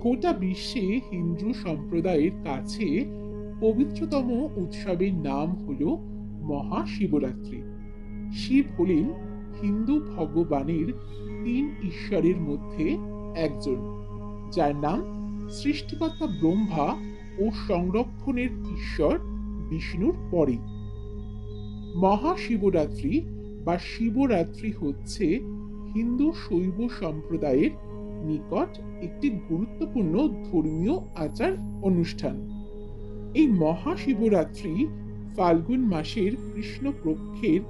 গোটা বিশ্বে হিন্দু সম্প্রদায়ের কাছে পবিত্রতম উৎসবের নাম হল মহাশিবরাত্রি। শিব হলেন হিন্দু ভগবানের তিন ঈশ্বরের মধ্যে একজন, যার নাম সৃষ্টিকর্তা ব্রহ্মা ও সংরক্ষণের ঈশ্বর বিষ্ণুর পরে। মহাশিবরাত্রি বা শিবরাত্রি হচ্ছে হিন্দু শৈব সম্প্রদায়ের নিকট একটি গুরুত্বপূর্ণ ধর্মীয় আচার অনুষ্ঠান। এই মহাশিবরাত্রি ফাল্গুন মাসের কৃষ্ণপক্ষের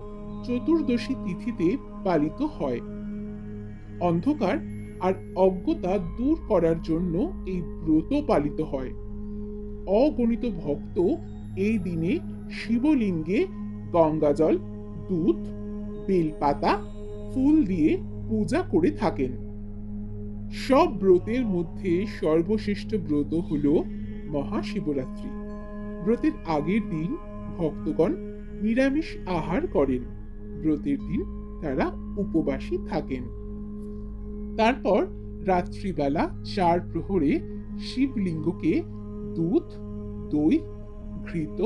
চতুর্দশী তিথিতে পালিত হয়। অন্ধকার আর অজ্ঞতা দূর করার জন্য এই ব্রত পালিত হয়। অগণিত ভক্ত এই দিনে শিবলিঙ্গে গঙ্গাজল, দুধ, বেলপাতা, ফুল দিয়ে পূজা করে থাকেন। সব ব্রতের মধ্যে সর্বশ্রেষ্ঠ ব্রত হল মহাশিবরাত্রি। ব্রতের আগের দিন ভক্তগণ নিরামিষ আহার করেন। ব্রতের দিন তারা উপবাসী থাকেন। তারপর রাত্রিবেলা চার প্রহরে শিবলিঙ্গকে দুধ, দই, ঘৃত,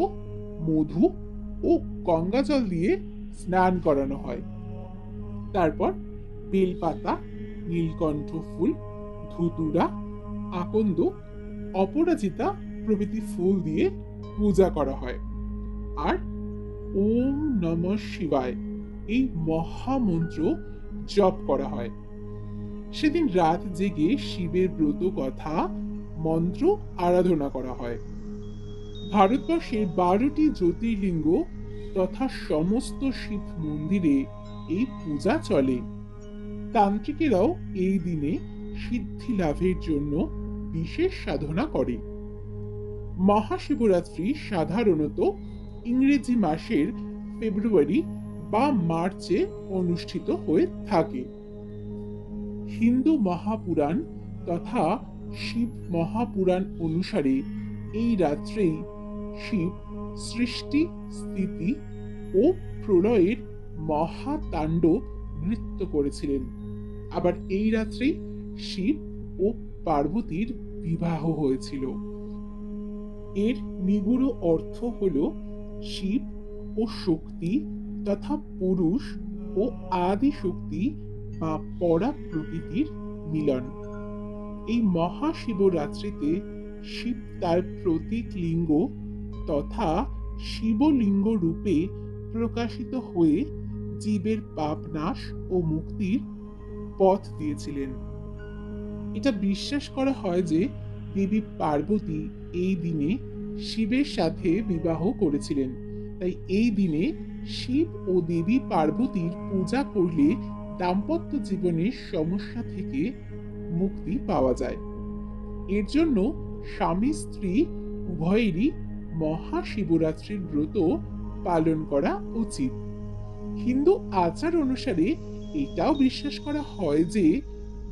মধু ও গঙ্গাজল দিয়ে স্নান করানো হয়। তারপর বেলপাতা নীলকণ্ঠ ফুল, ধুতুরা, আকন্দ, অপরাজিতা প্রভৃতি ফুল দিয়ে পূজা করা হয়। আর ওম নম শিবায়, এই মহামন্ত্র জপ করা হয়। সেদিন রাত জেগে শিবের ব্রত কথা, মন্ত্র আরাধনা করা হয়। ভারতবর্ষের বারোটি জ্যোতির্লিঙ্গ তথা সমস্ত শিব মন্দিরে এই পূজা চলে। তান্ত্রিকেরাও এই দিনে সিদ্ধি লাভের জন্য বিশেষ সাধনা করে। মহাশিবরাত্রি সাধারণত ইংরেজি মাসের ফেব্রুয়ারি বা মার্চে অনুষ্ঠিত হয়ে থাকে। হিন্দু মহাপুরাণ তথা শিব মহাপুরাণ অনুসারে এই রাত্রেই শিব সৃষ্টি, স্থিতি ও প্রলয়ের মহাতাণ্ডব নৃত্য করেছিলেন। আবার এই রাত্রে শিব ও পার্বতীর বিবাহ হয়েছিল। এর নিগুড় অর্থ হল শিব ও শক্তি তথা পুরুষ ও আদি শক্তি বা পরা প্রকৃতির মিলন। এই মহাশিবরাত্রিতে শিব তার প্রতীক লিঙ্গ তথা শিবলিঙ্গ রূপে প্রকাশিত হয়ে জীবের পাপ নাশ ও মুক্তির পথ দিয়েছিলেন। এটা বিশ্বাস করা হয় যে দেবী পার্বতী এই দিনে শিবের সাথে বিবাহ করেছিলেন। তাই এই দিনে শিব ও দেবী পার্বতীর পূজা করলে দাম্পত্য জীবনের সমস্যা থেকে মুক্তি পাওয়া যায়। এর জন্য স্বামী স্ত্রী উভয়েরই মহাশিবরাত্রির ব্রত পালন করা উচিত। হিন্দু আচার অনুসারে এটাও বিশ্বাস করা হয় যে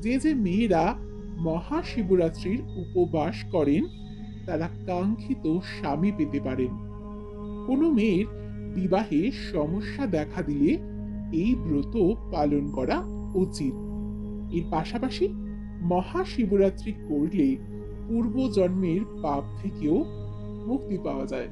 যে যে মেয়েরা মহাশিবরাত্রির উপবাস করেন, তারা কাঙ্ক্ষিত স্বামী পেতে পারেন। কোনো মেয়ের বিবাহে সমস্যা দেখা দিলে এই ব্রত পালন করা উচিত। এর পাশাপাশি মহাশিবরাত্রি করলে পূর্বজন্মের পাপ থেকেও মুক্তি পাওয়া যায়।